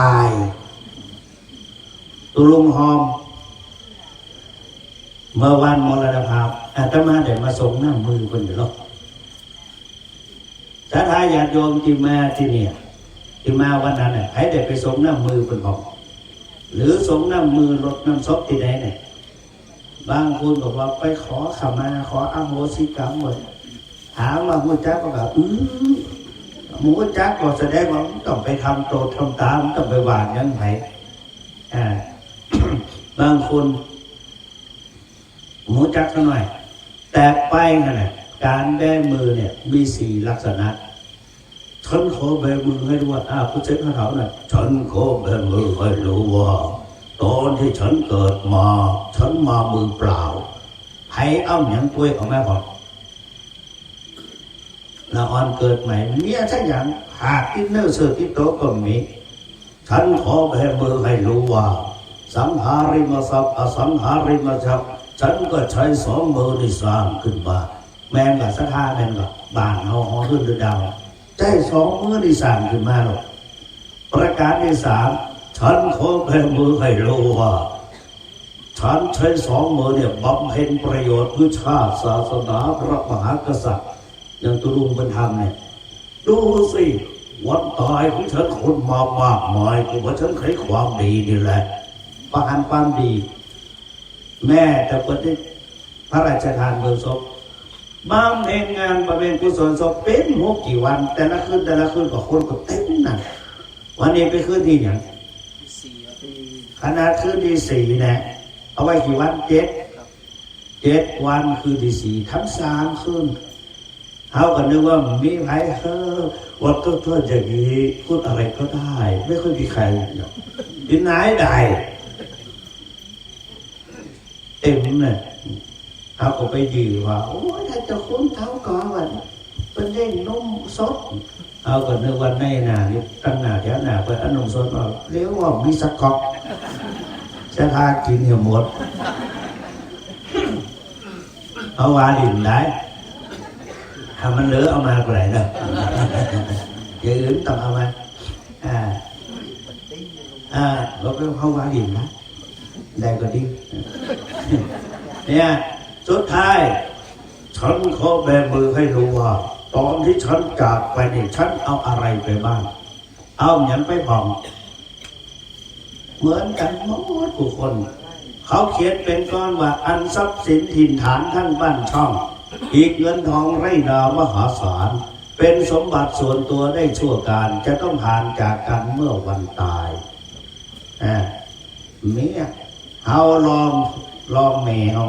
ตายตุลุงหอม เมื่อวันมรณภาพอาตมาได้มาส่งน้ำมือคนอยู่หรอกสาธาญาติโยมที่มาที่เนี่ยที่มาวันนั้นน่ะให้ได้ไปส่งน้ำมือคนบอกหรือส่งน้ำมือรดน้ำซบที่ไหนเนี่ยบางคนบอกว่าไปขอขมา ขออโหสิกรรมหมดถามว่ามูจักก็แบบอือ หมูจักก็แสดงว่าต้องไปทำโตทำตามต้องไปหวานยังไงอ่าบางคนหมูจักสัหน่อย แต่ไปนั่นแหละการแบมือเนี่ยมีสี่ลักษณะฉันขอแบมือให้รู้ว่าอ้าวคุณเช็คเขาหน่ยฉันขอแบมือให้รู้ว่าตอนที่ฉันเกิดมา ฉันมามือเปล่า ให้เอาหยังกล้วยของแม่บอก ละออนเกิดใหม่เมียทั้งอย่างหากที่เนื้อเสือที่โตะก็มี ฉันขอแบมือให้รู้ว่า สังหาริมทรัพย์อสังหาริมทรัพย์ฉันก็ใช้สองมือที่สร้างขึ้นมาแม่กับสัทธาแม่กับบานเอาหอขึ้นดาวใช้สองมือที่สร้างขึ้นมาหรอกประการที่สามฉันขอแบมือให้รู้ว่าฉันใช้สองมือเนี่ยบำเพ็ญประโยชน์เพื่อชาติศาสนาพระมหากษัตริย์ อย่างตุลุงบรรทำเนี่ยดูสิวันตายของฉันคนมามากมายกูว่าฉันใช้ความดีนี่แหละประหารความดี แม่แต่ปฏิพระราชทานเบอร์ศพบางเพ็ญงานประเพ็ญกุศลศพเป็นหกกี่วัน แต่ละคืนแต่ละคืนก็คนก็เต็มนั่นวันนี้ไปคืนที่อย่างขนาดคืนที่สี่นะเอาไว้กี่วันเจ็ดเจ็ดวันคืนที่สี่ทั้งสามคืน เขาก็นึกว่ามีใครเออวัดก็เพื่อย่างนี้พูดอะไรก็ได้ ไม่ค่อยมีใครหรอกที่ไหนได้เต็มเลยเขาก็ไปยือว่า โอ้ยถ้าจะคุ้นเท้าก่อนวันเป็นเล่นนมสดเอาก็นึกว่าในหนานี่ตั้งหนาแถวหนาไปอันนมสดว่าเรียกว่ามีสกอกจะทากินเนี่ยหมดเอาวาดินได้ ถ้ามันเหลือเอามาก็ได้เนอะอย่าอื่นต้องเอามาอ่าอ่าเราไปเข้าวาดินนะได้ก็ดีเนี่ยสุดท้าย ฉันขอแบมือให้รู้ว่า ตอนที่ฉันจากไปเนี่ฉันเอาอะไรไปบ้าง เอาหยังไปผ่องเหมือนกันหมดทุกคน เขาเขียนเป็นก้อนว่าอันทรัพย์สินถิ่นฐานทั้งบ้านช่อง อีกเงินทองไร่นามหาศาล เป็นสมบัติส่วนตัวได้ชั่วการจะต้องผ่านจากกันเมื่อวันตายเมียเอาลองลองแมว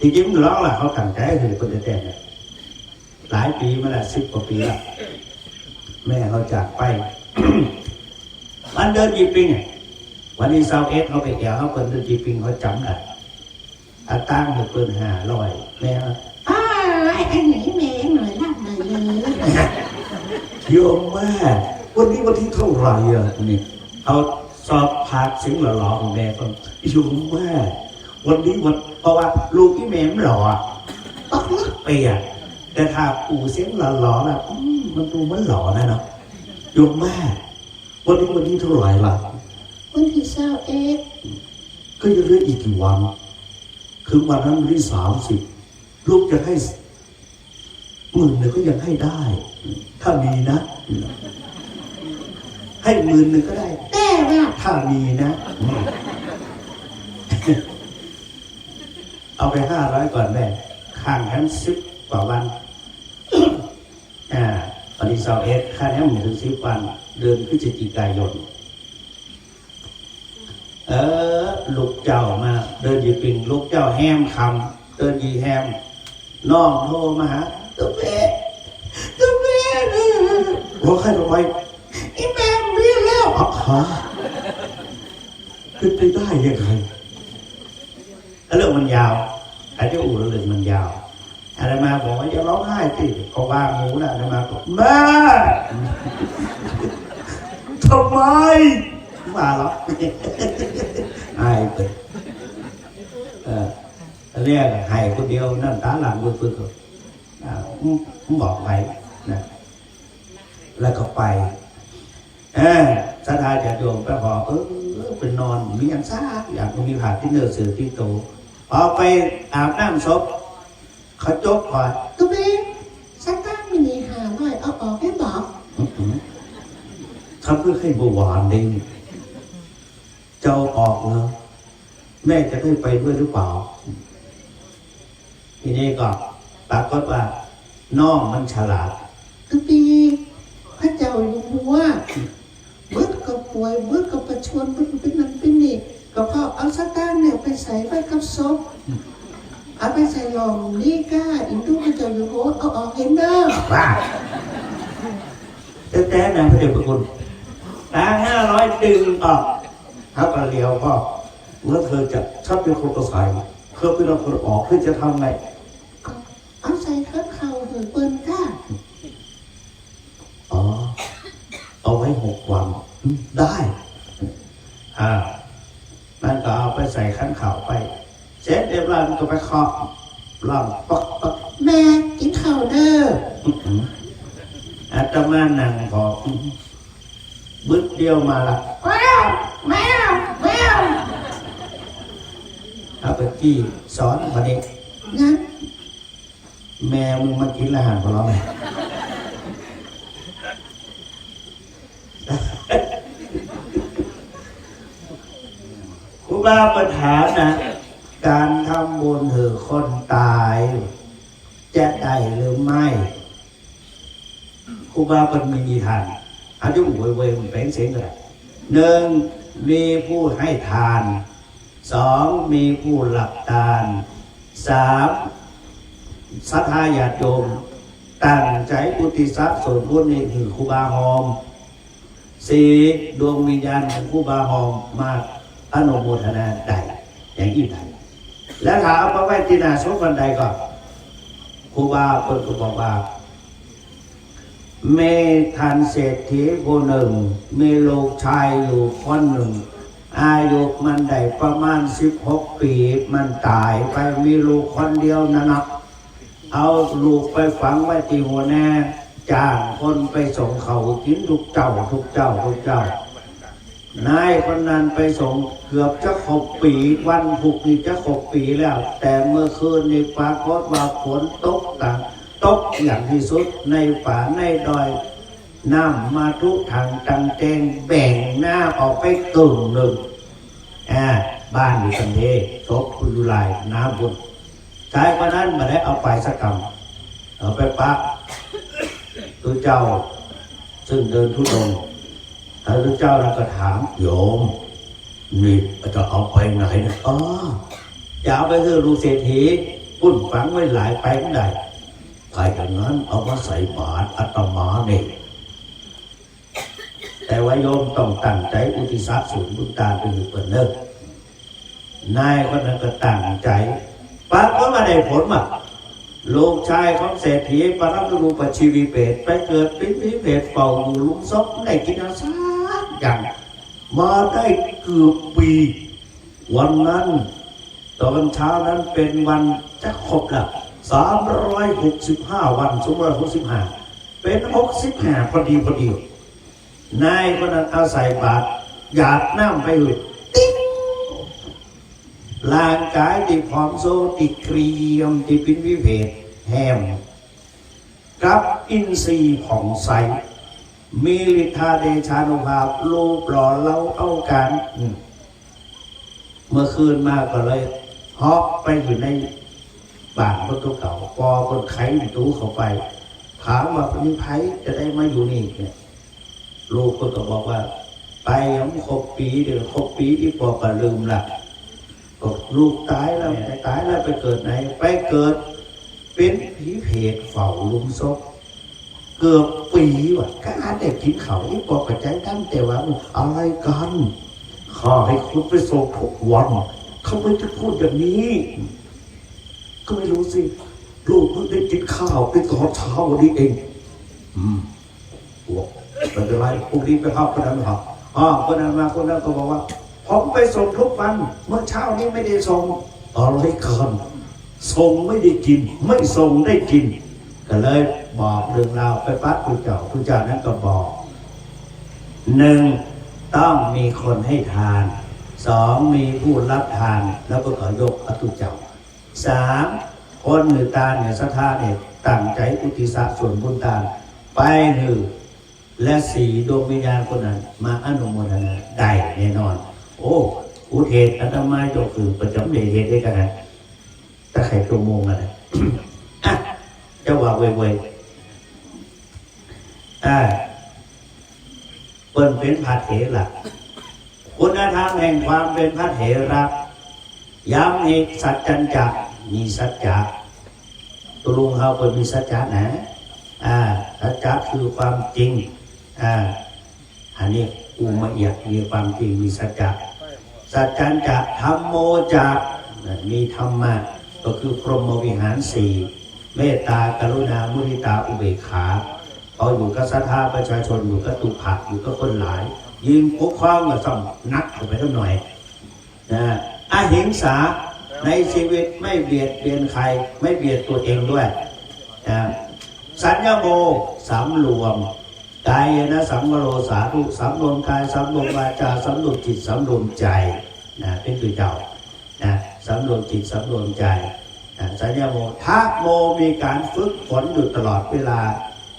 ที่จริงร้องล่ะเขาตั้งใจคือคนแต่งเนี่ยหลายปีมาแล้วสิบกว่าปีและแม่เขาจากไปวันเดินจีปิงวันนี้เซาเอสเขาไปแก่เขาเปิดเดินจีปิงเขาจำได้ อาตั้งเปิดห้าร้อยแม่เขาอ้าวไอ้อันไหนแม่หน่อยรับหน่อยเลยโยมแม่วันนี้วันที่เท่าไหร่อะนี่เอาสอบผาดเสียงหล่อๆของแม่ฟังโยมแม่วันนี้วันเพราะว่าลูกที่แม่มันหล่ออะต้องรักไปอะแต่ถ้าปู่เสียงหล่อๆนะอืมมันดูมันหล่อนะเนาะโยมแม่วันนี้วันที่เท่าไหร่ล่ะวันที่เศร้าเอ็ดก็ยังเหลืออีกกี่วัน คือวันนั้นวันที่สามสิบลูกจะให้หมื่นหนึ่งก็ยังให้ได้ ถ้ามีนะ ให้หมื่นหนึ่งก็ได้ แต่ว่าถ้ามีนะอืมเอาไปห้าร้อยก่อนแม่ข้างกันสิบกว่าวันอ่าปฏิสาวเอสค่านี้หมถึงสิบวัน เดือนพฤศจิกายน เออลูกเจ้ามา เดินยีปิงลูกเจ้าแฮมคำเดินยีแฮมน้องโทรมาหาตุ๊กเป๊ะตุ๊กเป๊ะหัวใครทำไมอีแม่เรียกแล้วอ๋อฮะเป็นไปได้ยังไงแล้วเรื่องมันยาวอาจจะอู่แล้วเรื่องมันยาวอาตมาบอกว่าอย่าร้องไห้สิเขาว่างูนะอาตมาบอกแม่ทำไมมาหรออายไปเออ เรียกให้คนเดียวน้ำตาหลังปึกๆอ่าผมบอกไปนะแล้วก็ไปเออสถาญาติโยมไปขอเออเป็นนอนมีอย่างซ่าอยากมีผักที่เนื้อเสือที่โตพอไปอาบน้ำศพเขาจกก่อนตัวเองสตางค์มินิหาหน่อยเอาออกให้บอกอื้อหือเขาเพื่อให้บวานเองเจ้าออกแล้ว แม่จะได้ไปด้วยหรือเปล่า ทีนี้ก็ปรากฏว่าน้องมันฉลาดตัวปีพระเจ้าอยู่หัวเบิดก็ป่วยเบิดก็ประชวนเบิดก็เป็นนั่นเป็นนี่ก็พอเอาสตางค์เนี่ยไปใส่ไว้กับศพเอาไปใส่หลองนี่ก้าอินดูพระเจ้าอยู่หัวเอาออกเห็นเด้อว่าแต่แต่นะพระเดชพระคุณตาห้าร้อยดึงออกถ้าปลาเลียวก็ เมื่อเธอจะชอบเป็นคนกระสายเธอเป็นคนออกเธอจะทำไง เอาเอาใส่ข้างเขาหือเปิ้นก้าอ๋อ เอาไว้หกวันอืมได้อ่านั่นก็เอาไปใส่ขันข่าวไปเสร็จเรียบร้อยมันก็ไปเคาะล่องปักปักแม่กินข้าวเด้ออื้อหืออาตมานั่งพออื้อหือบึ้ดเดียวมาละแมวแมวแมว เอาไปจี้สอนพอดีงั้นแม่มึงมากินอาหารของเราไหมครูบาปัญหามนะการทำบุญเถือคนตาย จะได้หรือไม่ครูบาเป็นมีนิทานอายุเวยเวยมันเป็นเสียงอะไรหนึ่งมีผู้ให้ทาน สองมีผู้หลับตานสามศรัทธาญาติโยมตั้งใจอุทิศส่วนบุญนี่คือครูบาหอมสี่ดวงวิญญาณของครูบาหอมมาอนุโมทนาได้อย่างยิ่งใหญ่แล้วถ้าเอาไปไว้ที่หนาสมบันใดก็ครูบาเปิดก็บอกว่า เมทันเศรษฐีคนหนึ่ง เมีลูกชายอยู่คนหนึ่ง อายุมันได้ประมาณสิบหกปี มันตายไปมีลูกคนเดียวนะนะเอาลูกไปฝังไว้ที่หัวแน่จ้างคนไปส่งเขากินทุกเจ้าทุกเจ้าทุกเจ้านายคนนั้นไปส่งเกือบจะครบปีวันพุกนี่จะครบปีแล้ว แต่เมื่อคืนนี่ปรากฏว่าฝนตกต่างตกอย่างที่สุดในป่าในดอย น้ำมาทุกทางตังเตงแบ่งหน้าออกไปกึ่งหนึ่งอ่าบ้านอยู่กันเทศพคุณดูลายน้ำบุญชายคนนั้นมาได้เอาไปสักกรรมเอาไปปักตัวเจ้า ซึ่งเดินทุดงค์พระเจ้าเราก็ถามโยมนี่จะเอาไปไหนนะอ๋อจะเอาไปเพื่อลูเศรษฐีปุ้นฝังไว้หลายไปไม่ได้ถ้าอย่างนั้นเอามาใส่บาตรอาตมาเนี่ย แต่ว่าโยมต้องตั้งใจอุทิศส่วนบุญตาเป็นอยู่เปิดเลิกนายคนนั้นก็ตั้งใจปักก็มาได้ผลมาลูกชายของเศรษฐีปรัมรูปชีวีเปตไปเกิดเป็นพิเปตเป่าอยู่ลุมซบได้กินอาสาอย่างมาได้เกือบปี วันนั้นตอนเช้านั้นเป็นวันจะครบละสามร้อยหกสิบห้าวันสมร้อยหกสิบห้าเป็นหกสิบห้าพอดีพอดี นายคนนั้นเอาใส่บาตรหยาดน้ำไปเลยติ๊งร่างกายที่ผอมโซติเกรีมที่เป็นวิเวกแฮมกับอินทรีย์ผ่องใสมีฤทธาเดชานุภาพรูปหล่อเล้าเอาการเมื่อคืนมาก็เลยฮอกไปอยู่ในบ้านคนเก่าปอคนไขประตูเข้าไป ถามว่ามีไผจะได้มาอยู่นี่เนี่ย ลูกก็บอกว่า ไปยังครบปีเดี๋ยวครบปีที่ปอก็ลืมละก็ลูกตายแล้วตายแล้วไปเกิดไหน ไปเกิด เป็นผีเพจเฝ้าลุมศพเกือบปีว่ะก็อาจได้กินเขาที่ปอกระใจตั้งแต่ว่าอะไรกันข้าให้คุณไปส่งทุกวันเขาไม่จะพูดอย่างนี้ ก็ไม่รู้สิลูกเพิ่งได้กินข้าวไปตอนเช้าวันนี้เอง อืมบอ กไม่เป็นไรพรุ่งนี้ไปเข้าคนนั้นครับอ๋อคนนั้นมาคนนั้นก็บอกว่า ผมไปส่งทุกวัน เมื่อเช้านี้ไม่ได้ส่งอะไรกันส่งไม่ได้กิน ไม่ส่งได้กิน ก็เลยบอกเรื่องราวไปปั๊บคุณเจ้าคุณเจ้านั้นก็บอกหนึ่งต้องมีคนให้ทานสองมีผู้รับทานแล้วก็ขอยกอตุเจ้าสามคนหรือตาเนี่ยสัทธาเนี่ยตั้งใจอุทิศส่วนบุญตาน ไปหนึ่ง และสี่ดวงวิญญาณคนนั้น มาอนุโมทนาได้แน่นอน โอ้อุเทศอาตมาโยคือประจำเดชเหตุได้กันนะถ้าใครตัวโมงอะไรอะเจ้าว่าเว่ยเว่ยอ่าเปิ้นเป็นพระเถระคุณธรรมแห่งความเป็นพระเถระย้ำอีกสัจจัญจะมีสัจจะตุลุงเขาเปิดมีสัจจะนะอ่าสัจจะคือความจริง อ่าอันนี้อุมาเอียดมีความจริงมีสัจจะสัจจัญจะธรรมโมจะมีธรรมะก็คือพรหมวิหารสี่เมตตากรุณามุทิตาอุเบกขาเขาอยู่กับศรัทธาประชาชนอยู่กับตุผักอยู่กับคนหลาย ยิงปกครองก็ต้องนักเข้าไปสักหน่อยนะอาหิงสาในชีวิตไม่เบียดเบียนใคร ไม่เบียดตัวเองด้วยนะสัญญาโมสำรวม กายนะสัมวโรสาธุสำรวมกายสำรวมวาจาสำรวมจิตสำรวมใจนะเป็นตัวเจ้านะสำรวมจิตสำรวมใจนะสัญญาโมทักโมมีการฝึกฝนอยู่ตลอดเวลา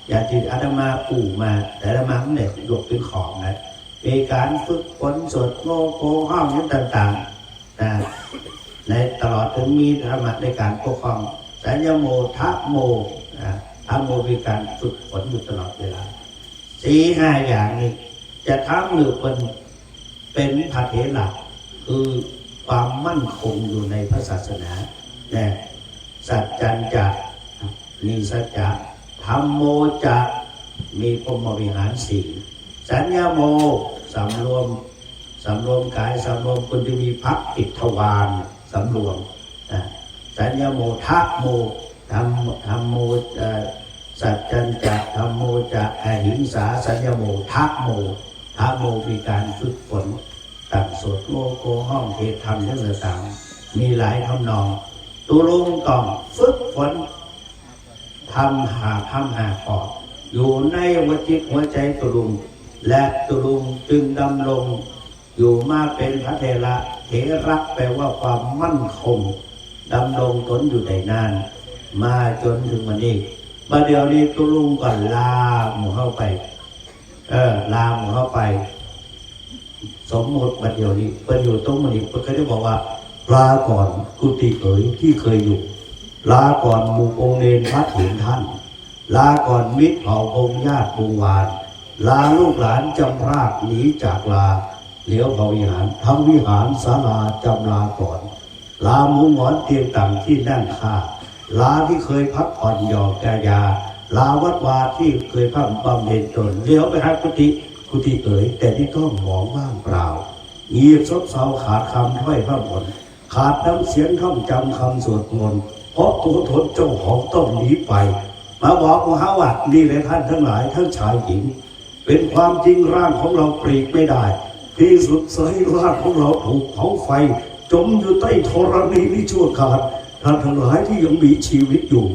อย่างที่อาตมาปู่มา แต่อาตมาเนี่ยยกเป็นของนะมีการฝึกฝนสวดโลโกห้องนี้ต่างๆนะในตลอดถึงมีธรรมะในการปกครองสัญญาโมทักโมนะทักโมมีการฝึกฝนอยู่ตลอดเวลา สี่ห้าอย่างนี้ จะทำหรือเป็นเป็นพระเถระคือความมั่นคงอยู่ในพระศาสนาเนี่ยสัจจันจะมีสัจจะธรรมโมจะมีพรมวิหารสี่สัญญาโมสำรวมสำรวมกายสำรวมคนที่มีพักติดทวารสำรวมสัญญาโมทะโมธรรมธรรมโม สัจจันจะธรรมโมจะอหิงสาสัญญโมทักโมทักโมมีการฝึกฝนตัดสวดโลโกห้องเทธรรมเรื่องต่างๆมีหลายทำนองตุลุงต้องฝึกฝนทำหาทำหาขออยู่ในหัวจิตหัวใจตุลุง และตุลุงจึงดำรงอยู่มาเป็นพระเทระเถระแปลว่าความมั่นคงดำรงตนอยู่ได้นาน มาจนถึงวันนี้ มาเดี๋ยวนี้ตุลุงก่อนลาหมูเข้าไป เออ ลาหมูเข้าไป สมมติมาเดี๋ยวนี้เปิดอยู่ตรงมันนี้เปิดก็ได้บอกว่าลาก่อนกุฏิเอ๋ยที่เคยอยู่ ลาก่อนหมู่องค์เนนพัดเห็นท่าน ลาก่อนมิตรเผ่าพงญาติวงวาน ลาลูกหลานจำรากหนีจากลาเหลียวเผาวิหารทั้งวิหารศาลาจำลาก่อน ลาหมูหมอนเตียงต่างที่นั่งค่า ลาที่เคยพักผ่อนหยอกแกยา ลาวัดวาที่เคยพักบำเพ็ญตนเลี้ยวไปหากุฏิกุฏิเอ๋ยแต่ที่ต้องหมองว่างเปล่าเงียบซบเซาขาดคำถ้อยพระมนขาดน้ำเสียงท่องจำคำสวดมนต์เพราะตัวทนเจ้าของต้องหนีไป มาบอกว่าวัดนี่เลยท่านทั้งหลายทั้งชายหญิง เป็นความจริงร่างของเราปลีกไม่ได้ที่สุดสายร่างของเราถูกเผาไฟ จมอยู่ใต้ธรณีนี้ชั่วขาด ท่านทั้งหลายที่ยังมีชีวิตอยู่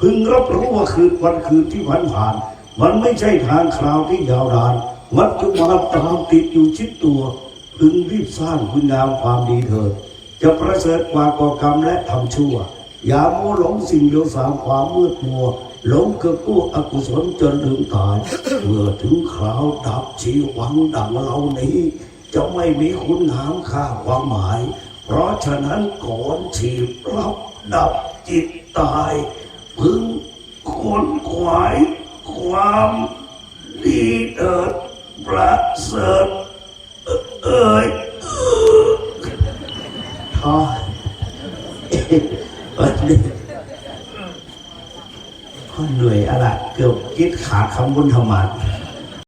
พึงรับรู้ว่าคืนวันคืนที่ผ่านผ่าน มันไม่ใช่ทางคราวที่ยาวนานมัจจุบันตามติดอยู่ชิดตัว พึงรีบสร้างคุณงามความดีเถิด จะประเสริฐกว่าก่อกรรมและทำชั่ว อย่าโมัหลงสิ่งเดียวสามความมืดมัวหลงเกิดกู้อกุศลจนถึงตายเมื่อถึงคราวดับชีวังดังเรานี้ จะไม่มีคุณงามค่าความหมาย เพราะฉะนั้นก่อนชีพรับดับจิตตาย พึงคนขวายความดีเอิดประเสริฐเอ่ยท้อวันนี้ก็เหนื่อยอะไรเกือบคิดขาดคำบุญธรรมะ